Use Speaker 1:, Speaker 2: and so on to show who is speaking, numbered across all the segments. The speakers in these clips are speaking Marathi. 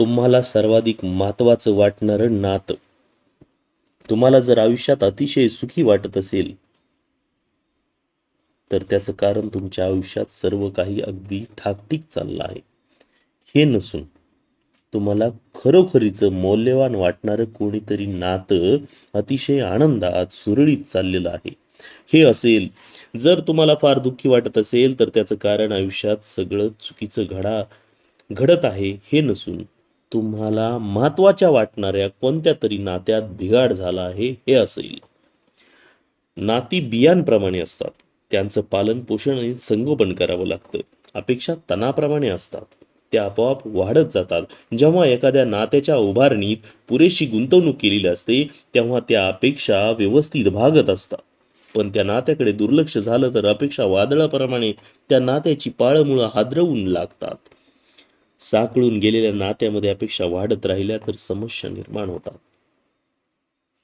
Speaker 1: तुम्हाला सर्वाधिक महत्वाचं वाटणारं नातं. तुम्हाला जर आयुष्यात अतिशय सुखी वाटत असेल तर त्याचं कारण तुमच्या आयुष्यात सर्व काही अगदी ठाकठीक चाललं आहे. हे नसून तुम्हाला खरोखरीचं मौल्यवान वाटणारं कोणीतरी नातं अतिशय आनंदात सुरळीत चाललेलं आहे. हे असेल जर तुम्हाला फार दुःखी वाटत असेल तर त्याचं कारण आयुष्यात सगळं चुकीचं घडा घडत आहे हे नसून तुम्हाला महत्त्वाच्या वाटणाऱ्या कोणत्या तरी नात्यात बिघाड झाला आहे हे असेल. नाती बियांप्रमाणे असतात. त्यांचं पालन पोषण आणि संगोपन करावं लागतं. अपेक्षा तणाप्रमाणे असतात. त्या आपोआप वाढत जातात. जेव्हा एखाद्या नात्याच्या उभारणीत पुरेशी गुंतवणूक केलेली असते तेव्हा त्या अपेक्षा व्यवस्थित भागत असतात. पण त्या नात्याकडे दुर्लक्ष झालं तर अपेक्षा वादळाप्रमाणे त्या नात्याची पाळमुळं हादरवून लागतात. साकळून गेलेल्या नात्यामध्ये अपेक्षा वाढत राहिल्या तर समस्या निर्माण होतात.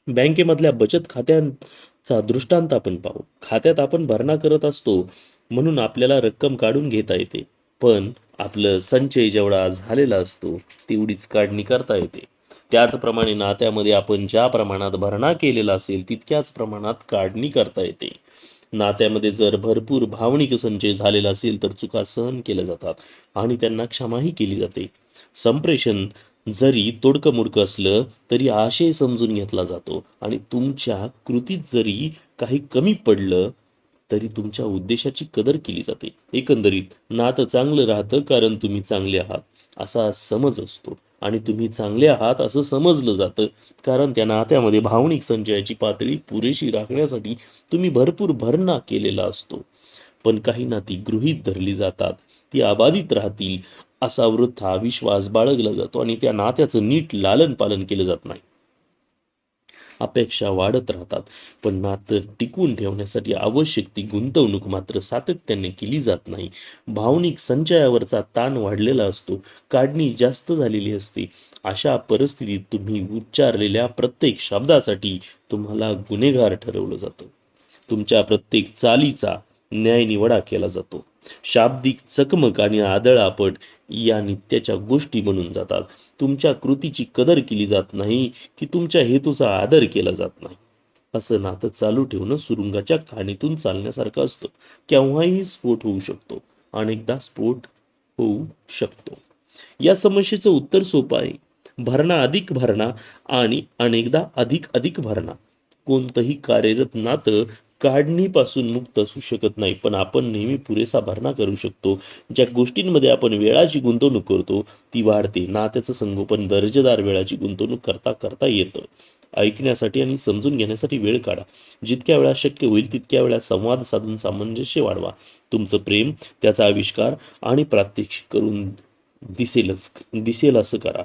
Speaker 1: बँकेमधल्या बचत खात्यांचा दृष्टांत आपण पाहू. खात्यात आपण भरणा करत असतो म्हणून आपल्याला रक्कम काढून घेता येते. पण आपलं संचय जेवढा झालेला असतो तेवढीच काढणी करता येते. त्याचप्रमाणे नात्यामध्ये आपण ज्या प्रमाणात भरणा केलेला असेल तितक्याच प्रमाणात काढणी करता येते. नात्यामध्ये जर भरपूर भावनिक संचय झालेला असेल तर चुका सहन केल्या जातात आणि त्यांना क्षमाही केली जाते. संप्रेषण जरी तोडकं मोडकं असलं तरी आशय समजून घेतला जातो आणि तुमच्या कृतीत जरी काही कमी पडलं तरी तुमच्या उद्देशाची कदर केली जाते. एकंदरीत नातं चांगलं राहतं कारण तुम्ही चांगले आहात असा समज असतो. आणि तुम्ही चांगले आहात असं समजलं जातं. कारण त्या नात्यामध्ये भावनिक संचयाची पातळी पुरेशी राखण्यासाठी तुम्ही भरपूर भरणा केलेला असतो. पण काही नाती गृहीत धरली जातात. ती अबाधित राहतील असा वृद्धा विश्वास बाळगला जातो आणि त्या नात्याचं नीट लालन पालन केलं जात नाही. अपेक्षा वाढत राहतात. पण नातं टिकवून ठेवण्यासाठी आवश्यक ती गुंतवणूक मात्र सातत्याने केली जात नाही. भावनिक संचयावरचा ताण वाढलेला असतो. काढणी जास्त झालेली असते. अशा परिस्थितीत तुम्ही उच्चारलेल्या प्रत्येक शब्दासाठी तुम्हाला गुन्हेगार ठरवलं जातं. तुमच्या प्रत्येक चालीचा न्यायनिवाडा केला जातो. शाब्दिक चकमक आणि आदळापट या नित्याच्या गोष्टी बनून जातात. तुमच्या कृतीची कदर केली जात नाही की तुमच्या हेतूचा आदर केला जात नाही. असं नातं चालू ठेवणं सुरुंगाच्या खाणीतून चालण्यासारखं असतं. केव्हाही स्फोट होऊ शकतो. अनेकदा स्फोट होऊ शकतो. या समस्येचं उत्तर सोपं आहे. भरणा अधिक भरणा आणि अनेकदा अधिक अधिक भरणा. कोणतंही कार्यरत नातं काढणीपासून मुक्त असू शकत नाही. पण आपण नेहमी पुरेसा भरणा करू शकतो. ज्या गोष्टींमध्ये आपण वेळाची गुंतवणूक करतो ती वाढते. नात्याचं संगोपन दर्जेदार वेळाची गुंतवणूक करता करता येतं. ऐकण्यासाठी आणि समजून घेण्यासाठी वेळ काढा. जितक्या वेळा शक्य होईल तितक्या वेळा संवाद साधून सामंजस्य वाढवा. तुमचं प्रेम त्याचा आविष्कार आणि प्रात्यक्षिक करून दिसेलच दिसेल असं करा.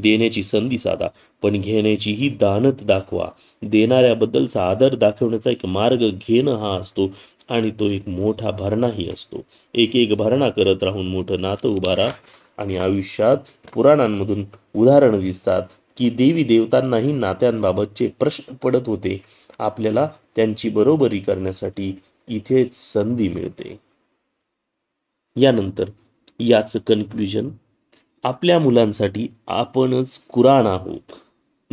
Speaker 1: देण्याची संधी साधा पण घेण्याचीही दानत दाखवा. देणाऱ्याबद्दलचा आदर दाखवण्याचा एक मार्ग घेणं हा असतो आणि तो एक मोठा भरणाही असतो. एक एक भरणा करत राहून मोठं नातं उभारा आणि आयुष्यात पुराणांमधून उदाहरणं दिसतात की देवी देवतांनाही नात्यांबाबतचे प्रश्न पडत होते. आपल्याला त्यांची बरोबरी करण्यासाठी इथेच संधी मिळते. यानंतर याचं कन्क्ल्युजन आपल्या मुलांसाठी आपणच कुराण आहोत.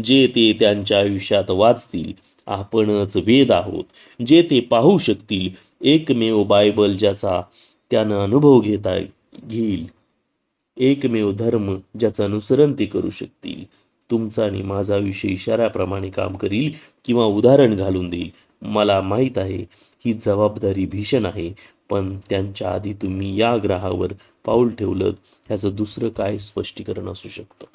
Speaker 1: जे ते त्यांच्या आयुष्यात वाचतील आपणच वेद आहोत. जे ते पाहू शकतील एकमेव बायबल ज्याचा त्यानं अनुभव घेता घेईल. एकमेव धर्म ज्याचं अनुसरण ते करू शकतील. तुमचा आणि माझा विषय इशाऱ्याप्रमाणे काम करील किंवा उदाहरण घालून देईल. मला माहीत आहे ही जबाबदारी भीषण आहे पण त्यांच्या आधी तुम्ही या ग्रहावर पाऊल ठेवलं ह्याचं दुसरं काय स्पष्टीकरण असू शकतं?